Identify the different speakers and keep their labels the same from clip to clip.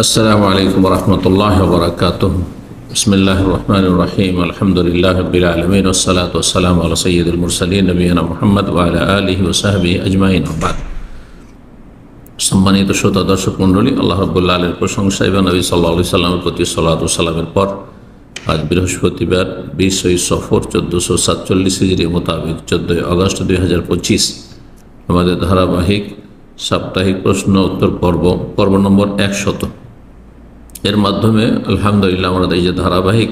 Speaker 1: السلام عليكم ورحمة الله وبركاته بسم الله الرحمن الرحيم الحمد لله رب العالمين والصلاة والسلام على سيد المرسلين نبينا محمد وعلى آله وصحبه أجمعين وبعد সম্মানিত শ্রোতা দর্শক মণ্ডলী আল্লাহ রবুল্লা আলের প্রশংসা এবং নবী সাল্লাহ সাল্লামের প্রতি সাল্লাহ সাল্লামের পর আজ বৃহস্পতিবার বিশই সফর চোদ্দোশো সাতচল্লিশ হিজড়ি মোতাবেক চোদ্দোই আগস্ট দুই হাজার পঁচিশ আমাদের ধারাবাহিক সাপ্তাহিক প্রশ্ন উত্তর পর্ব পর্ব নম্বর একশত এর মাধ্যমে, আলহামদুলিল্লাহ, আমরা এই যে ধারাবাহিক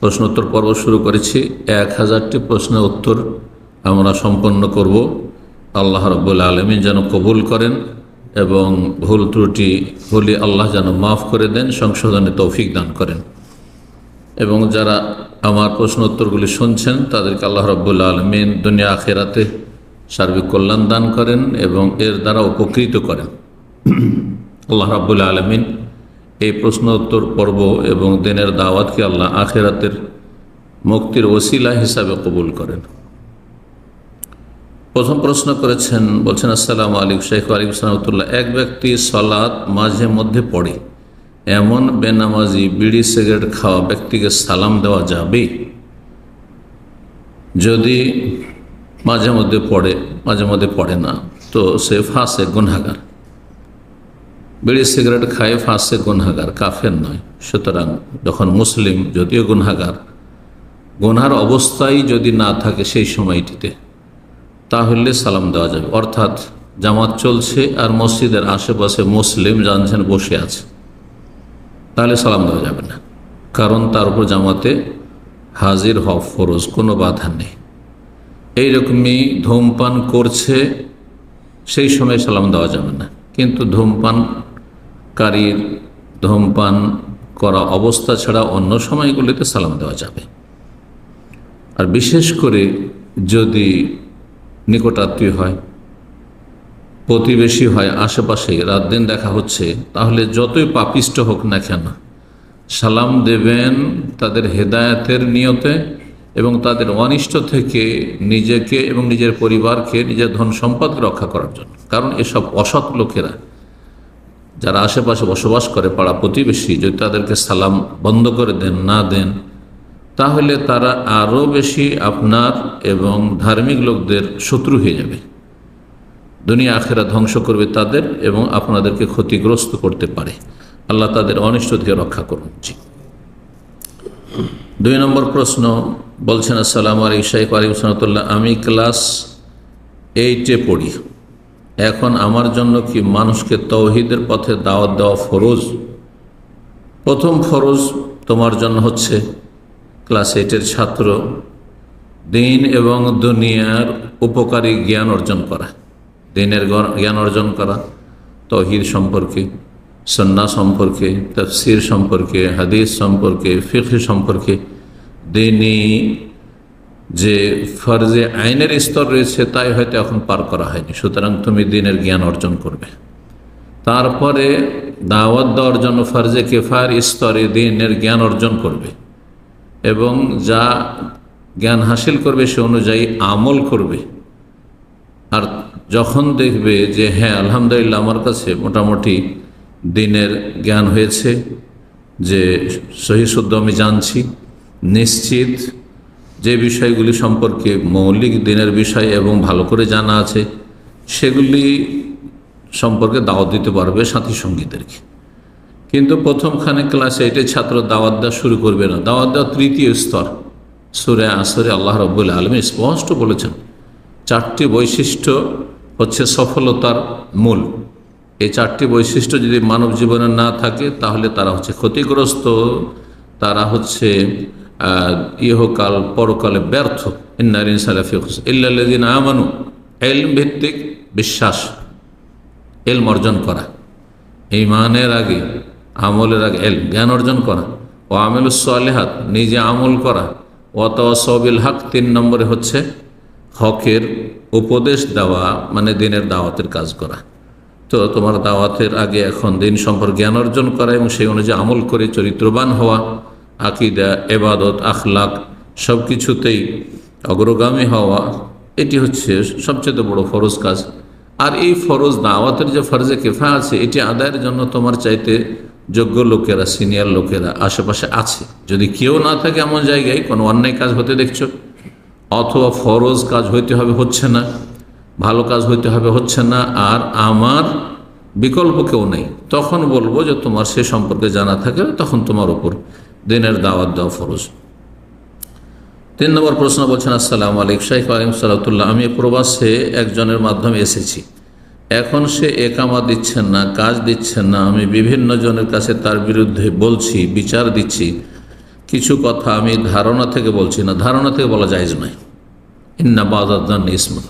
Speaker 1: প্রশ্নোত্তর পর্ব শুরু করেছি। এক হাজারটি প্রশ্নের উত্তর আমরা সম্পন্ন করব। আল্লাহ রব্বুল আলমিন যেন কবুল করেন এবং ভুল ত্রুটি হলে আল্লাহ যেন মাফ করে দেন, সংশোধনে তৌফিক দান করেন। এবং যারা আমার প্রশ্ন উত্তরগুলি শুনছেন, তাদেরকে আল্লাহ রব্বুল্লা আলমিন দুনিয়া আখেরাতে সার্বিক কল্যাণ দান করেন এবং এর দ্বারা উপকৃত করেন। আল্লাহ রাবুল্লা আলমিন এই প্রশ্ন উত্তর পর্ব এবং দিনের দাওয়াতকে আল্লাহ আখেরাতের মুক্তির ওসিলা হিসাবে কবুল করেন। প্রথম প্রশ্ন করেছেন, বলছেন, আসসালাম আলিক শেখ আলিক সালামতুল্লাহ এক ব্যক্তি সলাৎ মাঝে মধ্যে পড়ে। এমন বেনামাজি, বিড়ি, সিগারেট খাওয়া ব্যক্তিকে সালাম দেওয়া যাবে? যদি মাঝে মধ্যে পড়ে, মাঝে মধ্যে পড়ে না, তো সে ফাঁসে, গুনহাগার। বিড়ি সিগারেট খায় ফাঁসে গুনহাগার, কাফের নয়। সুতরাং যখন মুসলিম যদিও গুনহাগার, গুনহার অবস্থায় যদি না থাকে সেই সময়টিতে, তাহলে সালাম দেওয়া যাবে। অর্থাৎ জামাত চলছে আর মসজিদের আশেপাশে মুসলিম জানছেন বসে আছে, তাহলে সালাম দেওয়া যাবে না। কারণ তার উপর জামাতে হাজির হওয়া ফরজ, কোনো বাধা নেই। এইরকমই ধূমপান করছে, সেই সময় সালাম দেওয়া যাবে না। কিন্তু ধূমপানকারীর ধূমপান করা অবস্থা ছাড়া অন্য সময়গুলিতে সালাম দেওয়া যাবে। আর বিশেষ করে যদি নিকটাত্মীয় হয়, প্রতিবেশী হয়, আশেপাশে রাত দিন দেখা হচ্ছে, তাহলে যতই পাপিষ্ট হোক না কেন, সালাম দেবেন তাদের হেদায়তের নিয়তে এবং তাদের অনিষ্ট থেকে নিজেকে এবং নিজের পরিবারকে, নিজের ধন সম্পদকে রক্ষা করার জন্য। কারণ এসব অসৎ লোকেরা যারা আশেপাশে বসবাস করে, পাড়া প্রতিবেশী, যদি তাদেরকে সালাম বন্ধ করে দেন, না দেন, তাহলে তারা আরও বেশি আপনার এবং ধার্মিক লোকদের শত্রু হয়ে যাবে। দুনিয়া আখেরা ধ্বংস করবে তাদের এবং আপনাদেরকে ক্ষতিগ্রস্ত করতে পারে। আল্লাহ তাদের অনিষ্ট থেকে রক্ষা করুন। দুই নম্বর প্রশ্ন বলছেন, আসসালাম আলী শাইক আলী আমি ক্লাস এইটে পড়ি। এখন আমার জন্য কি মানুষকে তৌহিদের পথে দাওয়াত দেওয়া ফরজ? প্রথম ফরজ তোমার জন্য হচ্ছে ক্লাস এইটের ছাত্র দিন এবং দুনিয়ার উপকারী জ্ঞান অর্জন করা। দিনের জ্ঞান অর্জন করা, তহিদ সম্পর্কে সন্না সম্পর্কে, তফসির সম্পর্কে, হাদিস সম্পর্কে ফিখ সম্পর্কে, দিনই যে ফরজে আইনের স্তর রয়েছে, তাই হয়তো এখন পার করা হয়নি। সুতরাং তুমি দিনের জ্ঞান অর্জন করবে। তারপরে দাওয়াত দেওয়ার জন্য ফরজে কেফার স্তরে দিনের জ্ঞান অর্জন করবে এবং যা জ্ঞান হাসিল করবে সে অনুযায়ী আমল করবে। আর যখন দেখবে যে হ্যাঁ আলহামদুলিল্লাহ, আমার কাছে মোটামুটি দিনের জ্ঞান হয়েছে, যে সহি শুদ্ধ আমি জানছি, নিশ্চিত যে বিষয়গুলি সম্পর্কে মৌলিক দিনের বিষয় এবং ভালো করে জানা আছে, সেগুলি সম্পর্কে দাওয়াত দিতে পারবে সাথী সঙ্গীদেরকে। কিন্তু প্রথমখানে ক্লাসে এটাই ছাত্র দাওয়াত দেওয়া শুরু করবে না। দাওয়াত দেওয়া তৃতীয় স্তর। সুরে আসরে আল্লাহ রব্বুল আলমী স্পষ্ট বলেছেন, চারটি বৈশিষ্ট্য হচ্ছে সফলতার মূল। এই চারটি বৈশিষ্ট্য যদি মানব জীবনে না থাকে, তাহলে তারা হচ্ছে ক্ষতিগ্রস্ত, তারা হচ্ছে ইহকাল, পরকালে ব্যর্থ। ইন্নারিন সালাফিস ইল্লাদিন আমানু। এলম ভিত্তিক বিশ্বাস এলম অর্জন করা। ইমানের আগে, আমলের আগে এল জ্ঞান অর্জন করা। ও আমেল সালেহাত, নিজে আমল করা। ওয়াতওয়াসবিল হক, তিন নম্বরে হচ্ছে হকের উপদেশ দেওয়া মানে দিনের দাওয়াতের কাজ করা। তো তোমার দাওয়াতের আগে এখন দিন সম্পর্কে জ্ঞান অর্জন করা এবং সেই অনুযায়ী আমল করে চরিত্রবান হওয়া। আকিদা, এবাদত, আখলাক সব কিছুতেই অগ্রগামী হওয়া, এটি হচ্ছে সবচেয়ে বড় ফরজ কাজ। আর এই ফরজ দাওয়াতের যে ফরজে কেফা আছে, এটি আদায়ের জন্য তোমার চাইতে যোগ্য লোকেরা, সিনিয়র লোকেরা আশেপাশে আছে। যদি কেউ না থাকে এমন জায়গায়, কোনো অন্যায় কাজ হতে দেখছ, অথবা ফরজ কাজ হইতে হবে, হচ্ছে না, ভালো কাজ হইতে হবে, হচ্ছে না, আর আমার বিকল্প কেউ নেই, তখন বলব যে তোমার সে সম্পর্কে জানা থাকে তখন তোমার ওপর দিনের দাওয়াত দেওয়া ফরজ। তিন নম্বর প্রশ্ন বলছেন, আসসালাম আলাইক শাইখ আলিম সালাতুল্লাহ, আমি প্রবাসে একজনের মাধ্যমে এসেছি। এখন সে একামা দিচ্ছেন না, কাজ দিচ্ছেন না। আমি বিভিন্ন জনের কাছে তার বিরুদ্ধে বলছি, বিচার দিচ্ছি। কিছু কথা আমি ধারণা থেকে বলছি না। ধারণা থেকে বলা যায় নয়। ইন্না বাদান ইসমা।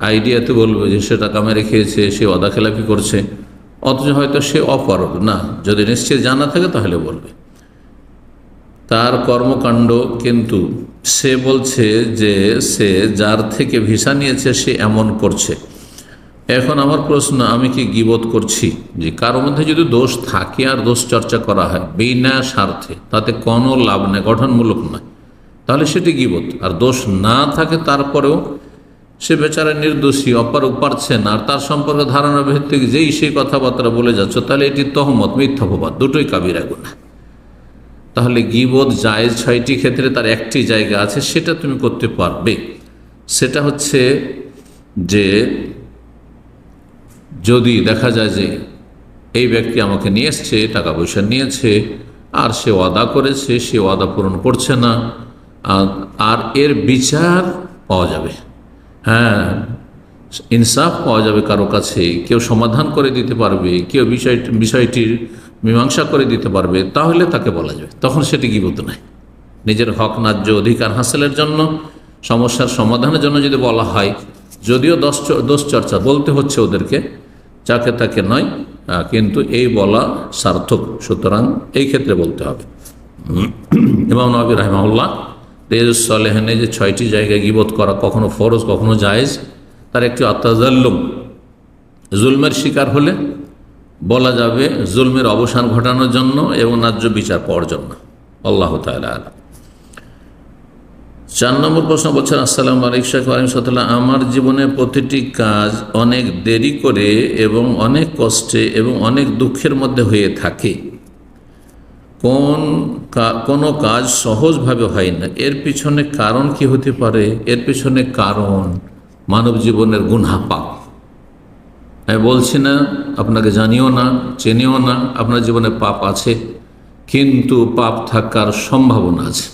Speaker 1: আইডিয়াতে বলবে যে সে টাকা মেরে খেয়েছে, সে অদাখেলাপি করছে। অথচ হয়তো সে অপারক না, যদি নিশ্চয় জানা থাকে তাহলে বলবে। তার কর্মকাণ্ড কিন্তু সে বলছে যে সে যার থেকে ভিসা নিয়েছে, সে এমন করছে। এখন আমার প্রশ্ন, আমি কি গিবোধ করছি? যে কারও মধ্যে যদি দোষ থাকে আর দোষ চর্চা করা হয়, বিনা স্বার্থে, তাতে কোনো লাভ নেই, গঠনমূলক নয়। তাহলে সেটি গিবোধ আর দোষ না থাকে তারপরেও সে বেচারা নির্দোষী অপার পারছেন আর তার সম্পর্কে ধারণা ভিত্তিক যেই সেই কথাবার্তা বলে যাচ্ছ, তাহলে এটি তহমত, মিথ্যাপবাদ, দুটোই কাবিরা গুণা তাহলে গিবোধ জায়েজ ছয়টি ক্ষেত্রে তার একটি জায়গা আছে, সেটা তুমি করতে পারবে। সেটা হচ্ছে যে, যদি দেখা যায় যে এই ব্যক্তি আমাকে নিয়ে এসছে, টাকা পয়সা নিয়েছে, আর সে ওয়াদা করেছে, সে ওয়াদা পূরণ করছে না আর এর বিচার পাওয়া যাবে। হ্যাঁ ইনসাফ পাওয়া যাবে কারও কাছে, কেউ সমাধান করে দিতে পারবে, কেউ বিষয়, বিষয়টির মীমাংসা করে দিতে পারবে, তাহলে তাকে বলা যাবে। তখন সেটি গিবত নয় নিজের হক, ন্যায্য অধিকার হাসিলের জন্য, সমস্যার সমাধানের জন্য যদি বলা হয়, যদিও দশ দোষ চর্চা বলতে হচ্ছে ওদেরকে, যাকে তাকে নয় কিন্তু এই বলা সার্থক। সুতরাং এই ক্ষেত্রে বলতে হবে। এবং নবী রাহমাউল্লাহ রেজুসলেহানে যে ছয়টি জায়গায় গিবোধ করা কখনো ফরজ, কখনো জায়েজ, তার একটি অত্যাজাল্লুম জুলমের শিকার হলে বলা যাবে জুলমের অবসান ঘটানোর জন্য এবং ন্যায্য বিচার পাওয়ার জন্য। আল্লাহ তালা চার নম্বর প্রশ্ন বলছেন, আসসালাম আলিক শেখ আলিমসাল্লাহ আমার জীবনে প্রতিটি কাজ অনেক দেরি করে এবং অনেক কষ্টে এবং অনেক দুঃখের মধ্যে হয়ে থাকে। কোন কোনো কাজ সহজভাবে হয় না। এর পিছনে কারণ কি হতে পারে? এর পিছনে কারণ মানব জীবনের গুণা পাপ বলছি না, আপনাকে জানিও না, চেনেও না, আপনার জীবনে পাপ আছে, কিন্তু পাপ থাকার সম্ভাবনা আছে।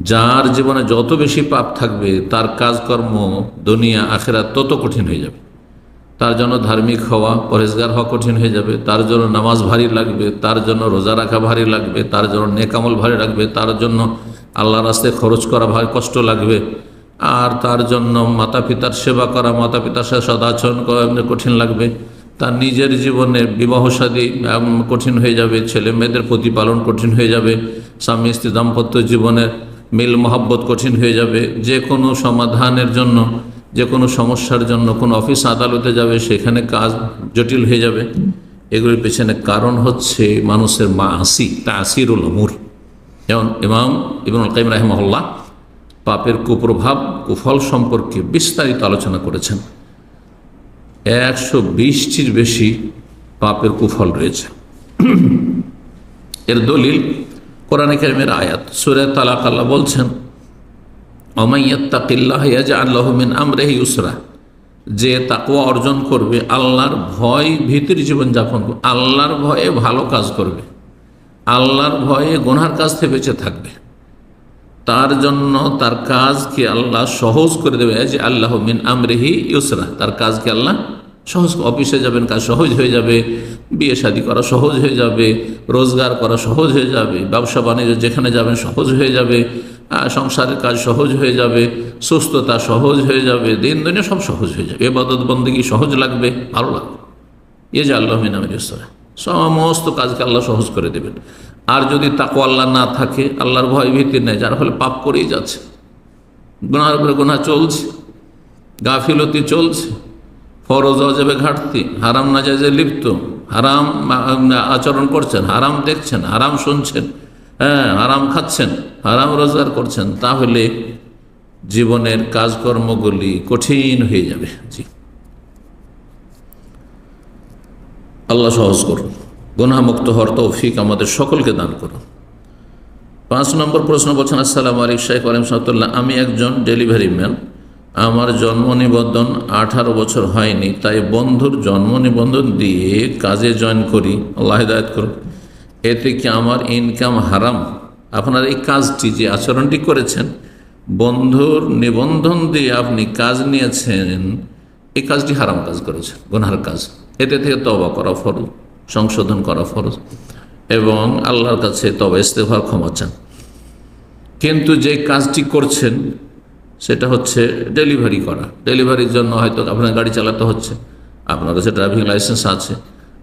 Speaker 1: যার জীবনে যত বেশি পাপ থাকবে, তার কাজকর্ম দুনিয়া আখেরা তত কঠিন হয়ে যাবে। তার জন্য ধার্মিক হওয়া পরেজগার হওয়া কঠিন হয়ে যাবে, তার জন্য নামাজ ভারী লাগবে, তার জন্য রোজা রাখা ভারী লাগবে, তার জন্য নেকামল ভারী লাগবে, তার জন্য আল্লাহ রাস্তায় খরচ করা ভারী কষ্ট লাগবে। আর তার জন্য মাতা পিতার সেবা করা মাতা পিতার সাথে সদাচরণ করা কঠিন লাগবে। তার নিজের জীবনে বিবাহ সাদী কঠিন হয়ে যাবে, ছেলে মেয়েদের প্রতিপালন কঠিন হয়ে যাবে, স্বামী স্ত্রী দাম্পত্য জীবনের মিল মহাব্বত কঠিন হয়ে যাবে। যে কোনো সমাধানের জন্য, যে কোনো সমস্যার জন্য, কোনো অফিস আদালতে যাবে, সেখানে কাজ জটিল হয়ে যাবে। এগুলির পেছনে কারণ হচ্ছে মানুষের মা আসি তা আসিরুল আমুর যেমন ইমাম ইবনুল কাইম রাহমহল্লা পাপের কুপ্রভাব, কুফল সম্পর্কে বিস্তারিত আলোচনা করেছেন। একশো বিশটির বেশি পাপের কুফল রয়েছে। এর দলিল কোরআনে কেরমের আয়াত। সুরে তালাক আল্লাহ বলছেন আমরেহি ইউসরা যে তাকুয়া অর্জন করবে, আল্লাহর ভয় ভীতির জীবনযাপন করবে, আল্লাহর ভয়ে ভালো কাজ করবে, আল্লাহর ভয়ে গোনার কাজ থেকে বেঁচে থাকবে। তার জন্য তার কাজকে আল্লাহ সহজ করে দেবে। যে আল্লাহ মিন আমরেহি ইউসরা, তার কাজকে আল্লাহ সহজ অফিসে যাবেন, কাজ সহজ হয়ে যাবে, বিয়ে শাদি করা সহজ হয়ে যাবে, রোজগার করা সহজ হয়ে যাবে, ব্যবসা বাণিজ্য যেখানে যাবেন সহজ হয়ে যাবে সংসারের কাজ সহজ হয়ে যাবে, সুস্থতা সহজ হয়ে যাবে দিন দিনে সব সহজ হয়ে যাবে। এবাদত বন্দী সহজ লাগবে, ভালো লাগবে। এ যে আল্লাহ মিনামের ইসরা সমস্ত কাজকে আল্লাহ সহজ করে দেবেন। আর যদি তাকো আল্লাহ না থাকে, আল্লাহর ভয় ভীতি নেই, যার ফলে পাপ করেই যাচ্ছে। গুনার উপরে গুণা চলছে, গাফিলতি চলছে, ফরজ অজেবে ঘাটতি, হারাম না যায় লিপ্ত, হারাম আচরণ করছেন, হারাম দেখছেন, হারাম শুনছেন হ্যাঁ হারাম খাচ্ছেন, হারাম রোজগার করছেন, তাহলে জীবনের কাজকর্মগুলি কঠিন হয়ে যাবে। জি। আল্লাহ সহজ করুন। গুনামুক্ত হওয়ার তৌফিক আমাদের সকলকে দান করুন। পাঁচ নম্বর প্রশ্ন বলছেন, আসসালাম আলিক শাহ আলিম সাহতুল্লাহ আমি একজন ডেলিভারি ম্যান। আমার জন্ম নিবন্ধন আঠারো বছর হয়নি, তাই বন্ধুর জন্ম নিবন্ধন দিয়ে কাজে জয়েন করি। আল্লাহ হিদায়ত করুন এতে কি আমার ইনকাম হারাম? আপনার এই কাজটি যে আচরণটি করেছেন, বন্ধুর নিবন্ধন দিয়ে আপনি কাজ নিয়েছেন, এই কাজটি হারাম কাজ করেছেন, গুনহার কাজ। এতে থেকে তবা করা ফরজ। সংশোধন করা ফরজ। এবং আল্লাহর কাছে তবা ইস্তেফার ক্ষমা চান। কিন্তু যে কাজটি করছেন, সেটা হচ্ছে ডেলিভারি করা। ডেলিভারির জন্য হয়তো আপনার গাড়ি চালাতে হচ্ছে, আপনার কাছে ড্রাইভিং লাইসেন্স আছে,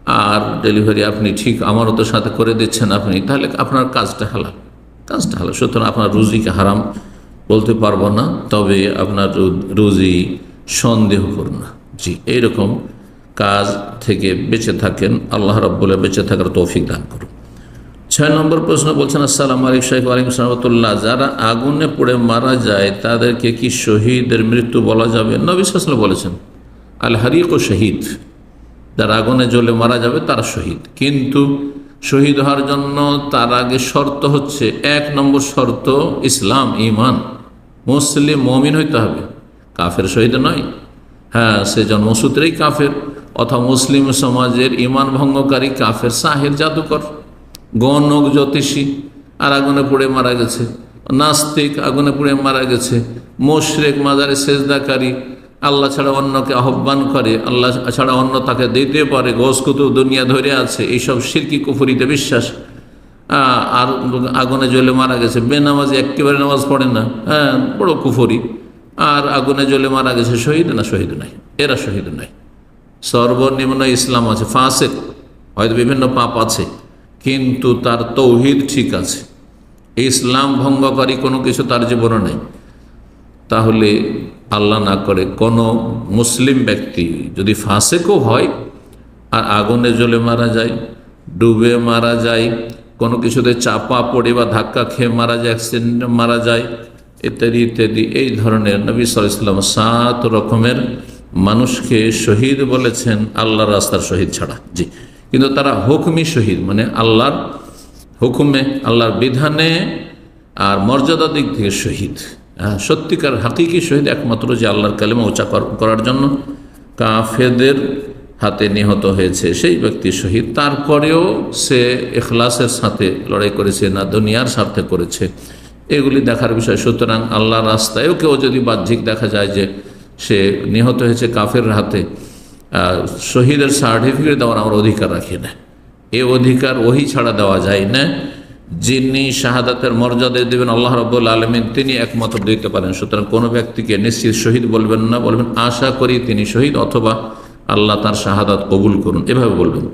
Speaker 1: আর ডেলিভারি আপনি ঠিক আমারও তো সাথে করে দিচ্ছেন আপনি, তাহলে আপনার কাজটা হালাল। কাজটা হালাল। সুতরাং আপনার রুজিকে হারাম বলতে পারব না, তবে আপনার রুজি সন্দেহ করুন না জি, এইরকম কাজ থেকে বেঁচে থাকেন, আল্লাহ রব্বুল্লাহ বেঁচে থাকার তৌফিক দান করুন। ছয় নম্বর প্রশ্ন বলছেন, আসসালাম আলিক শাহ আলিম সালামতুল্লাহ যারা আগুনে পড়ে মারা যায়, তাদেরকে কি শহীদের মৃত্যু বলা যাবে? নবী সাসলা বলেছেন, আল হারিক ও শহীদ। যারা আগুনে জ্বলে মারা যাবে, তারা শহীদ। কিন্তু শহীদ হওয়ার জন্য তার আগে শর্ত হচ্ছে, এক নম্বর শর্ত ইসলাম ইমান মুসলিম মমিন হইতে হবে, কাফের শহীদ নয়। হ্যাঁ সে জন্মসূত্রেই কাফের। অথবা মুসলিম সমাজের ইমান ভঙ্গকারী কাফের সাহের জাদুকর গণক জ্যোতিষী, আর আগুনে পুড়ে মারা গেছে, নাস্তিক আগুনে পুড়ে মারা গেছে, মোশরেক মাজারে সেজদাকারী, আল্লাহ ছাড়া অন্যকে আহ্বান করে, আল্লাহ ছাড়া অন্য তাকে দিতে পারে গোসকুতু দুনিয়া ধরে আছে, এইসব সিরকি কুফুরিতে বিশ্বাস। আর আগুনে জ্বলে মারা গেছে, বেনামাজি একেবারে নামাজ পড়ে না হ্যাঁ বড় কুফুরি। আর আগুনে জ্বলে মারা গেছে, শহীদ না শহীদ নাই? এরা শহীদ নাই। সর্বনিম্ন ইসলাম আছে, ফাঁসেক, হয়তো বিভিন্ন পাপ আছে, কিন্তু তার তৌহিদ ঠিক আছে। ইসলাম ভঙ্গকারী কোনো কিছু তার জীবনে নেই। তাহলে আল্লাহ না করে কোনো মুসলিম ব্যক্তি যদি ফাঁসেকও হয় আর আগুনে জ্বলে মারা যায়, ডুবে মারা যায়, কোনো কিছুতে চাপা পড়ে বা ধাক্কা খেয়ে মারা যায় অ্যাক্সিডেন্টে মারা যায়, ইত্যাদি ইত্যাদি, এই ধরনের নবী সাল্লাম সাত রকমের মানুষকে শহীদ বলেছেন আল্লাহ রাস্তার শহীদ ছাড়া। জি। কিন্তু তারা হুকুমি শহীদ মানে আল্লাহর হুকুমে, আল্লাহর বিধানে আর মর্যাদা দিক থেকে শহীদ। হ্যাঁ সত্যিকার হাকিকি শহীদ? একমাত্র যে আল্লাহর কালেমা উঁচা করার জন্য। কাফেদের হাতে নিহত হয়েছে সেই ব্যক্তি শহীদ। তারপরেও সে এখলাসের সাথে লড়াই করেছে না, দুনিয়ার স্বার্থে করেছে। এগুলি দেখার বিষয়। সুতরাং আল্লাহর রাস্তায়ও কেউ যদি বাহ্যিক দেখা যায় যে সে নিহত হয়েছে কাফের হাতে শহীদের সার্টিফিকেট দেওয়ার আমার অধিকার রাখি না। এ অধিকার ওহি ছাড়া দেওয়া যায় না। যিনি শাহাদাতের মর্যাদা দেবেন, আল্লাহ রব্বুল আলমিন তিনি একমত দিতে পারেন। সুতরাং কোনো ব্যক্তিকে নিশ্চিত শহীদ বলবেন না, বলবেন, আশা করি তিনি শহীদ অথবা আল্লাহ তার শাহাদাত কবুল করুন। এভাবে বলবেন।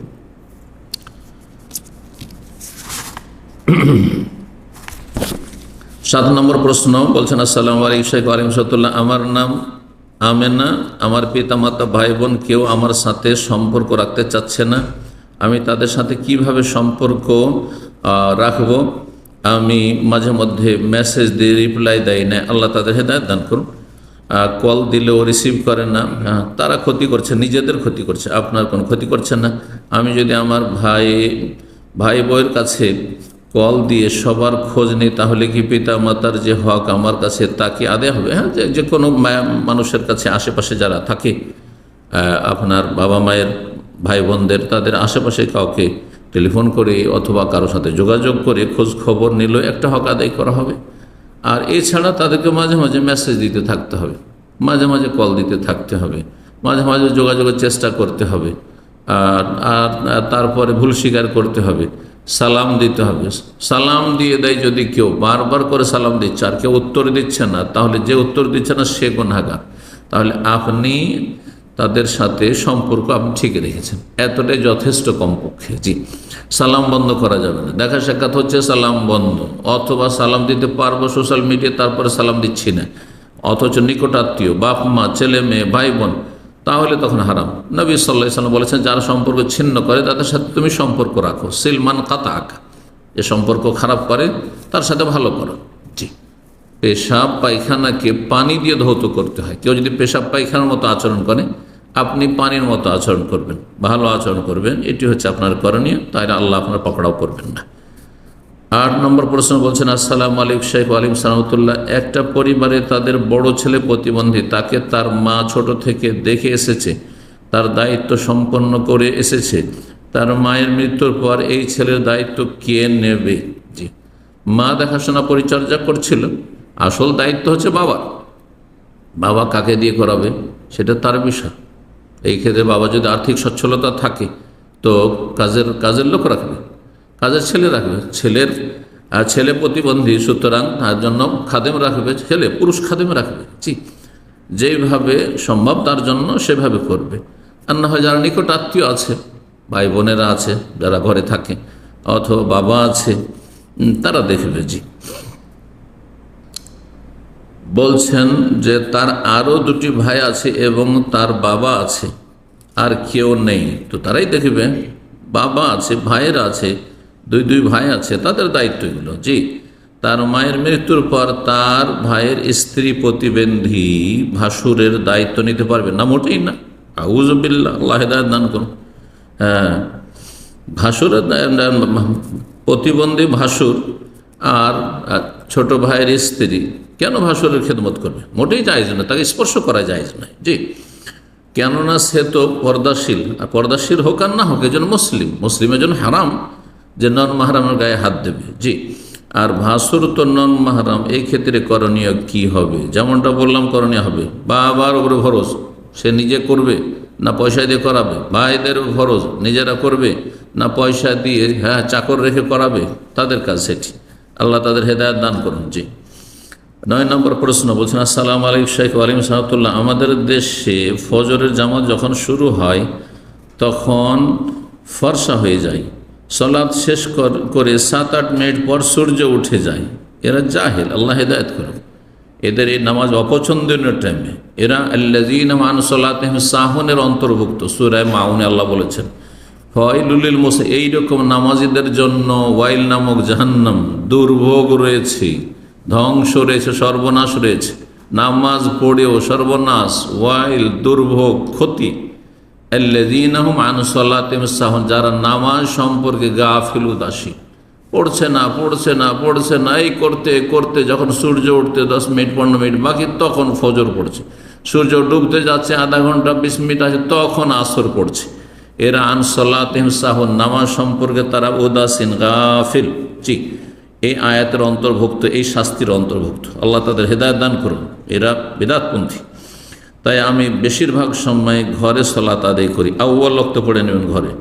Speaker 1: সাত নম্বর প্রশ্ন বলছেন, আসসালাম আলাইকুম শেখ আলিম সতুল্লাহ আমার নাম আমেনা, আমার পিতামাতা ভাই বোন কেউ আমার সাথে সম্পর্ক রাখতে চাচ্ছে না। আমি তাদের সাথে কীভাবে সম্পর্ক রাখব? আমি মাঝে মধ্যে মেসেজ দিয়ে রিপ্লাই দেয় না আল্লাহ তাদের হেদায়ত দান করুন। কল দিলেও রিসিভ করে না। তারা ক্ষতি করছে, নিজেদের ক্ষতি করছে। আপনার কোনো ক্ষতি করছে না। আমি যদি আমার ভাই ভাই বইয়ের কাছে কল দিয়ে সবার খোঁজ নেই, তাহলে কি পিতা মাতার যে হক আমার কাছে তা কি আদে হবে? হ্যাঁ যে কোনো মানুষের কাছে আশেপাশে যারা থাকে আপনার বাবা মায়ের ভাই বোনদের তাদের আশেপাশে কাউকে টেলিফোন করে অথবা কারোর সাথে যোগাযোগ করে খোঁজ খবর নিল একটা হক আদায় করা হবে। আর এছাড়া তাদেরকে মাঝে মাঝে মেসেজ দিতে থাকতে হবে, মাঝে মাঝে কল দিতে থাকতে হবে, মাঝে মাঝে যোগাযোগের চেষ্টা করতে হবে আর আর তারপরে ভুল স্বীকার করতে হবে। সালাম দিতে হবে। সালাম দিয়ে দেয় যদি কেউ, বারবার করে সালাম দিচ্ছে, আর কেউ উত্তর দিচ্ছে না, তাহলে যে উত্তর দিচ্ছে না, সে গুণাগার তাহলে আপনি তাদের সাথে সম্পর্ক আপনি ঠিক রেখেছেন। এতটাই যথেষ্ট কমপক্ষে। জি, সালাম বন্ধ করা যাবে না। দেখা সাক্ষাৎ হচ্ছে সালাম বন্ধ। অথবা সালাম দিতে পারব সোশ্যাল মিডিয়া তারপরে সালাম দিচ্ছি না। অথচ নিকটাত্মীয় বাপ মা ছেলে মেয়ে ভাই বোন তাহলে তখন হারাম। নবী সাল্লাহ সাল্লাম বলেছেন, যারা সম্পর্ক ছিন্ন করে, তাদের সাথে তুমি সম্পর্ক রাখো। সিলমান কাতা আঁকা যে সম্পর্ক খারাপ করে, তার সাথে ভালো করো। জি। পেশাব পায়খানাকে পানি দিয়ে ধৌত করতে হয়। কেউ যদি পেশাব, পায়খানার মতো আচরণ করে, আপনি পানির মতো আচরণ করবেন, ভালো আচরণ করবেন। এটি হচ্ছে আপনার করণীয় তাই আল্লাহ আপনার পকড়াও করবেন না। আট নম্বর প্রশ্ন বলছেন, আসসালাম আলিক শেখ আলিম সালামতুল্লাহ। একটা পরিবারে তাদের বড় ছেলে প্রতিবন্ধী, তাকে তার মা ছোট থেকে দেখে এসেছে, তার দায়িত্ব সম্পন্ন করে এসেছে, তার মায়ের মৃত্যুর পর এই ছেলের দায়িত্ব কে নেবে? জি। মা দেখাশোনা পরিচর্যা করছিল, আসল দায়িত্ব হচ্ছে বাবা। বাবা কাকে দিয়ে করাবে, সেটা তার বিষয়। এই ক্ষেত্রে বাবা যদি আর্থিক সচ্ছলতা থাকে, তো কাজের কাজের লোক রাখবে। কাজের ছেলে রাখবে। ছেলের ছেলে প্রতিবন্ধী, সুতরাং তার জন্য খাদেম রাখবে, ছেলে, পুরুষ খাদেম রাখবে। জি যেইভাবে সম্ভব তার জন্য সেভাবে করবে। আর না হয় যারা নিকট আত্মীয় আছে ভাই বোনেরা আছে, যারা ঘরে থাকে, অথবা বাবা আছে তারা দেখবে, জি। বলছেন যে তার আরও দুটি ভাই আছে এবং তার বাবা আছে, আর কেউ নেই। তো তারাই দেখবে, বাবা আছে, ভাইয়ের আছে দুই দুই ভাই আছে, তাদের দায়িত্ব এগুলো। জি, তার মায়ের মৃত্যুর পর তার ভাইয়ের স্ত্রী প্রতিবন্ধী ভাসুরের দায়িত্ব নিতে পারবে না, মোটেই না। আউজবিল্লা আল্লাহ হেদায়ত দান করুন। হ্যাঁ ভাসুরের প্রতিবন্ধী ভাসুর আর ছোট ভাইয়ের স্ত্রী, কেন ভাসুরের খেদমত করবে? মোটেই জায়জ না তাকে স্পর্শ করা জায়জ নয়। জি, কেননা সে তো পর্দাশীল, আর পর্দাশীল হোক আর না হোক, এজন মুসলিম মুসলিমের জন্য হারাম। যে নন মাহারামের গায়ে হাত দেবে। জি। আর ভাসুর তো নন মাহারাম, এই ক্ষেত্রে করণীয় কি হবে? যেমনটা বললাম, করণীয় হবে। বাবার উপরে ভরস, সে নিজে করবে না পয়সা দিয়ে করাবে? ভাইদের ফরজ নিজেরা করবে না পয়সা দিয়ে হ্যাঁ চাকর রেখে করাবে? তাদের কাজ সেটি। আল্লাহ তাদের হেদায়ত দান করুন। জি। নয় নম্বর প্রশ্ন বলছেন, আসসালাম আলাইকুম শেখ আলিম সাহাতুল্লাহ আমাদের দেশে ফজরের জামাত যখন শুরু হয়, তখন ফর্সা হয়ে যায়। সলাদ শেষ কর- করে সাত আট মিনিট পর সূর্য উঠে যায়। এরা জাহেল, আল্লাহ হেদায়ত করুন এদের এই নামাজ অপছন্দনীয় টাইমে এরা আল্লাজিন মান সলাতহিম সাহনের অন্তর্ভুক্ত। সুরায় মাউনে আল্লাহ বলেছেন ফয়লুলিল মোসে এইরকম নামাজিদের জন্য ওয়াইল নামক জাহান্নাম দুর্ভোগ রয়েছে, ধ্বংস রয়েছে, সর্বনাশ রয়েছে। নামাজ পড়েও সর্বনাশ, ওয়াইল দুর্ভোগ, ক্ষতি। সাহন যারা নামাজ সম্পর্কে গাফিল উদাসী পড়ছে না পড়ছে না পড়ছে না, এই করতে করতে, যখন সূর্য উঠতে দশ মিনিট, পনেরো মিনিট বাকি, তখন ফজর পড়ছে। সূর্য ডুবতে যাচ্ছে, আধা ঘণ্টা, বিশ মিনিট আছে, তখন আসর পড়ছে। এরা আনসলাতিম সাহন, নামাজ সম্পর্কে তারা উদাসীন, গাফিল। জি, এই আয়াতের অন্তর্ভুক্ত, এই শাস্তির অন্তর্ভুক্ত। আল্লাহ তাদের হেদায়ত দান করুন। এরা বেদাতপন্থী। তাই আমি বেশিরভাগ সময় ঘরে সলাত আদায় করি। আউ্বাল লক্ত পড়ে নেবেন ঘরে।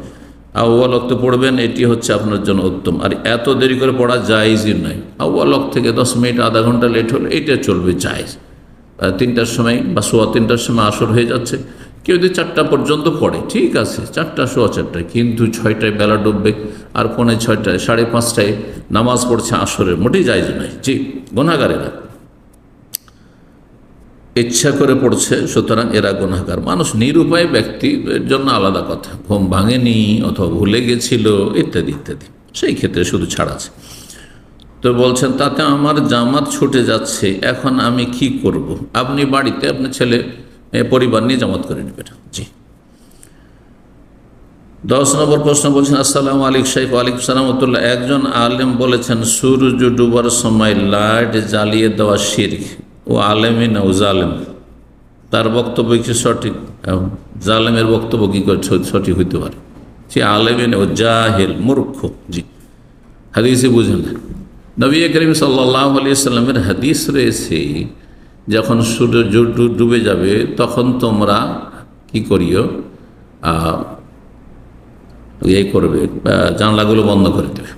Speaker 1: আউ্বাল লক্ত পড়বেন, এটি হচ্ছে আপনার জন্য উত্তম। আর এত দেরি করে পড়া জায়জই নয়। আউ্বাল লক থেকে দশ মিনিট, আধা ঘণ্টা লেট হলে এটা চলবে জায়জ। তিনটার সময় বা সোয়া তিনটার সময় আসর হয়ে যাচ্ছে। কেউ যদি চারটা পর্যন্ত পড়ে, ঠিক আছে, চারটা, সোয়া চারটায়, কিন্তু ছয়টায় বেলা ডুববে আর পৌনে ছয়টায়, সাড়ে পাঁচটায় নামাজ পড়ছে আসরের, মোটেই জায়জ নয়। জি গুণাগারেরা ইচ্ছা করে পড়ছে, সুতরাং এরা গুণাগার মানুষ নিরুপায় ব্যক্তির জন্য আলাদা কথা। ঘুম ভাঙেনি অথবা ভুলে গেছিল, ইত্যাদি ইত্যাদি। সেই ক্ষেত্রে শুধু ছাড় আছে। তো বলছেন, তাতে আমার জামাত ছুটে যাচ্ছে, এখন আমি কি করব। আপনি বাড়িতে আপনার ছেলে পরিবার নিয়ে জামাত করে নেবেন। জি। দশ নম্বর প্রশ্ন বলছেন, আসসালাম আলাইকুম শাইখ আলিক সালামতুল্লাহ একজন আলেম বলেছেন, সূর্য ডুবার সময় লাইট জ্বালিয়ে দেওয়া শির্ক। ও আলেমই না ও জালেম। তার বক্তব্য কি সঠিক? জালেমের বক্তব্য কি করে সঠিক হইতে পারে? সে আলেমিন ও জাহেল, মূর্খ জি। হাদিসে বুঝেন না। নবী করিম সাল্লাহ আলিয়াল্লামের হাদিস রয়েছে, যখন সূর্য ডুবে যাবে, তখন তোমরা কি করিও? ইয়ে করবে জানলাগুলো বন্ধ করে দেবে।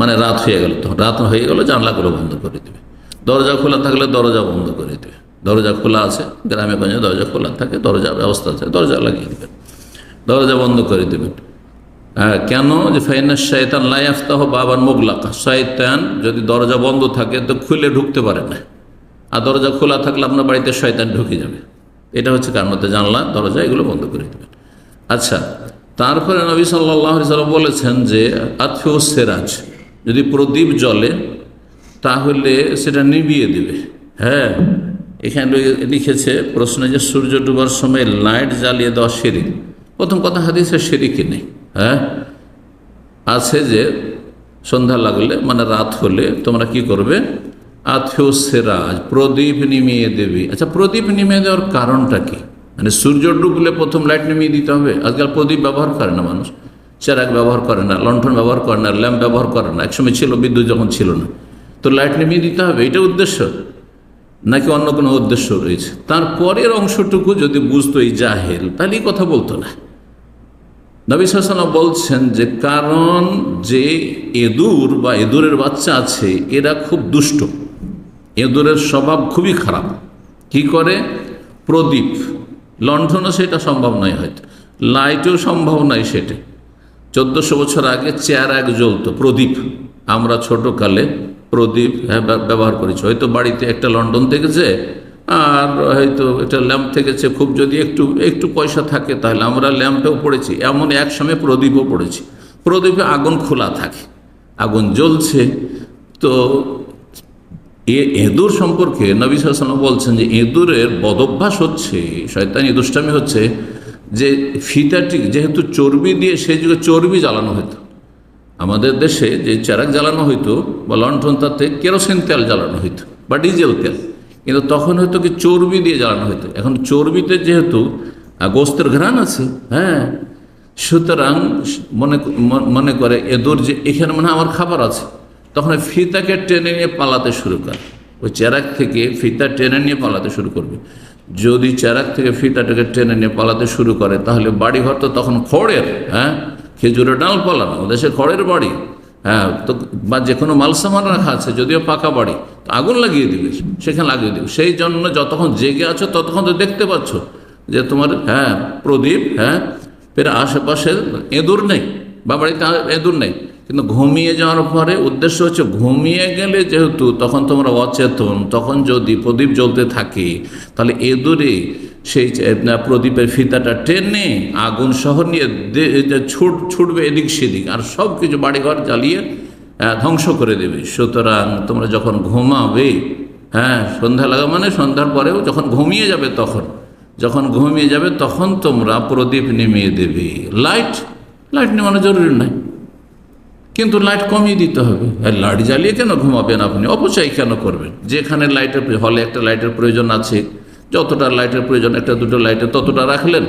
Speaker 1: মানে রাত হয়ে গেল তখন। রাত হয়ে গেল, জানলাগুলো বন্ধ করে দেবে। দরজা খোলা থাকলে দরজা বন্ধ করে দেবে। দরজা খোলা আছে, গ্রামে গঞ্জে দরজা খোলা থাকে, দরজা ব্যবস্থা আছে, দরজা লাগিয়ে দেবেন দরজা বন্ধ করে দেবেন হ্যাঁ কেন? যে ফাইনাস শয়তান লাইফতাহ বাবার মোগলাকা। শয়তান যদি দরজা বন্ধ থাকে তো খুলে ঢুকতে পারে না। আর দরজা খোলা থাকলে আপনার বাড়িতে শয়তান ঢুকে যাবে। এটা হচ্ছে কারণ জানলা, দরজা, এগুলো বন্ধ করে দেবেন আচ্ছা তারপরে নবী সাল্লাহ সাল্লাম বলেছেন যে আতফেও সেরাজ, যদি প্রদীপ জ্বলে তাহলে সেটা নিভিয়ে দেবে। হ্যাঁ? এখানে লিখেছে প্রশ্ন যে, সূর্য ডুবার সময় লাইট জ্বালিয়ে দেওয়া শিরিক। প্রথম কথা হাদিসে শিরিকই নেই। হ্যাঁ? আছে যে, সন্ধ্যা লাগলে মানে রাত হলে তোমরা কি করবে? আথেও সেরাজ, প্রদীপ নিমিয়ে দেবে। আচ্ছা প্রদীপ নিমিয়ে দেওয়ার কারণটা কি? মানে সূর্য ডুবলে প্রথম লাইট নিমিয়ে দিতে হবে? আজকাল প্রদীপ ব্যবহার করে না মানুষ। চেরাক ব্যবহার করে না, লণ্ঠন ব্যবহার করে না, ল্যাম্প ব্যবহার করে না। একসময় ছিল, বিদ্যুৎ যখন ছিল না। তো লাইট নিমিয়ে দিতে হবে, এটা উদ্দেশ্য? নাকি অন্য কোনো উদ্দেশ্য রয়েছে? তারপরের অংশটুকু যদি বুঝতো এই জাহেল, তাহলে এই কথা বলতো না। নবী সাল্লাম বলছেন যে, কারণ যে এদুর বা এদুরের বাচ্চা আছে, এরা খুব দুষ্ট। এদুরের স্বভাব খুবই খারাপ। কি করে? প্রদীপ। লণ্ঠনও সেটা সম্ভব নয় হয়তো। লাইটও সম্ভব নয় সেটা। চোদ্দশো বছর আগে চেয়ার এক জ্বলতো, প্রদীপ। আমরা ছোটকালে প্রদীপ হ্যাঁ, ব্যবহার করেছি। হয়তো বাড়িতে একটা লন্ডন থেকেছে আর হয়তো একটা ল্যাম্প থেকেছে। খুব যদি একটু একটু পয়সা থাকে তাহলে আমরা ল্যাম্পেও পড়েছি। এমন এক সময় প্রদীপও পড়েছি। প্রদীপে আগুন খোলা থাকে আগুন জ্বলছে। তো এ এঁদুর সম্পর্কে নবী সাল্লাম বলছেন যে এঁদুরের বদভ্যাস হচ্ছে শয়তানি দুষ্টামি হচ্ছে যে ফিতাটি যেহেতু চর্বি দিয়ে সেই যুগে চর্বি জ্বালানো হতো। আমাদের দেশে যে চেরাক জ্বালানো হইতো বা লণ্ঠন তাতে কেরোসিন তেল জ্বালানো হইতো বা ডিজেল তেল। কিন্তু তখন হয়তো কি চর্বি দিয়ে জ্বালানো হতো এখন চর্বিতে যেহেতু গোস্তের ঘ্রাণ আছে হ্যাঁ? সুতরাং মনে মনে করে এদুর যে এখানে মনে আমার খাবার আছে। তখন ফিতাকে টেনে নিয়ে পালাতে শুরু করে। ওই চেরাক থেকে ফিতা টেনে নিয়ে পালাতে শুরু করবে। যদি চেরাক থেকে ফিতাটাকে টেনে নিয়ে পালাতে শুরু করে, তাহলে বাড়িঘর তো তখন খড়ের হ্যাঁ? খেজুরের ডাল পালানো দেশে খড়ের বাড়ি। হ্যাঁ তো বা যে কোনো মাল সামান রাখা আছে, যদিও পাকা বাড়ি আগুন লাগিয়ে দিবে, সেখানে লাগিয়ে দিবে। সেই জন্য যতক্ষণ জেগে আছো, ততক্ষণ তো দেখতে পাচ্ছ যে তোমার হ্যাঁ প্রদীপ হ্যাঁ ফের আশেপাশে এঁদুর নেই, বা বাড়িতে এঁদুর নেই। কিন্তু ঘুমিয়ে যাওয়ার পরে উদ্দেশ্য হচ্ছে ঘুমিয়ে গেলে যেহেতু তখন তোমরা অচেতন, তখন যদি প্রদীপ জ্বলতে থাকে, তাহলে এদুরে সেই প্রদীপের ফিতাটা টেনে আগুন সহ নিয়ে ছুট, ছুটবে এদিক সেদিক, আর সব কিছু বাড়িঘর জ্বালিয়ে ধ্বংস করে দেবে। সুতরাং তোমরা যখন ঘুমাবে হ্যাঁ সন্ধ্যা লাগা মানে সন্ধ্যার পরেও যখন ঘুমিয়ে যাবে তখন, যখন ঘুমিয়ে যাবে তখন তোমরা প্রদীপ নেমিয়ে দেবে। লাইট লাইট নেমানো জরুরি নয়। কিন্তু লাইট কমিয়ে দিতে হবে। আর লাইট জ্বালিয়ে কেন ঘুমাবেন আপনি? অপচয় কেন করবেন? যেখানে লাইটের, হলে একটা লাইটের প্রয়োজন আছে। যতটা লাইটের প্রয়োজন একটা দুটো লাইটে ততটা রাখলেন,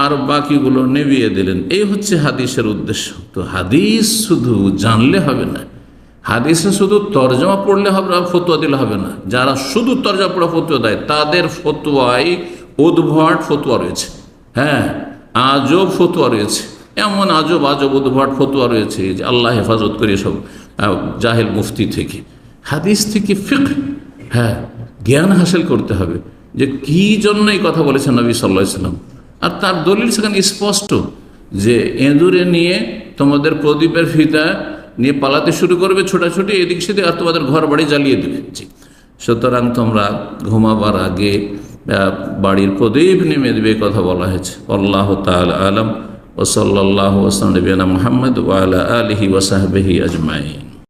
Speaker 1: আর বাকিগুলো নেভিয়ে দিলেন। এই হচ্ছে হাদিসের উদ্দেশ্য। তো হাদিস শুধু জানলে হবে না, হাদিসে শুধু তর্জমা পড়লে হবে না, ফতুয়া দিলে হবে না। যারা শুধু তর্জমা পড়া ফতুয়া দেয়, তাদের ফতুয়ায় উদ্ভট ফতুয়া রয়েছে। হ্যাঁ আজব ফতুয়া রয়েছে। এমন আজব আজব উদ্ভট ফতুয়া রয়েছে যে আল্লাহ হেফাজত করে সব জাহেল মুফতি থেকে। হাদিস থেকে ফিক হ্যাঁ জ্ঞান হাসিল করতে হবে। যে কি জন্য এই কথা বলেছেন নবী সাল্লাহ ইসলাম আর তার দলিল সেখানে স্পষ্ট যে এঁদুরে নিয়ে তোমাদের প্রদীপের ফিতা নিয়ে পালাতে শুরু করবে ছোটাছুটি, এদিক সেদিক আর তোমাদের ঘর বাড়ি জ্বালিয়ে দেবে। সুতরাং তোমরা ঘুমাবার আগে বাড়ির প্রদীপ নেমে দেবে কথা বলা হয়েছে। আল্লাহ তাল আলম। ওসল্লাহ ওসলাম মোহাম্মদ ওয়ালা আলহি ওসাহবেহি আজমাইন।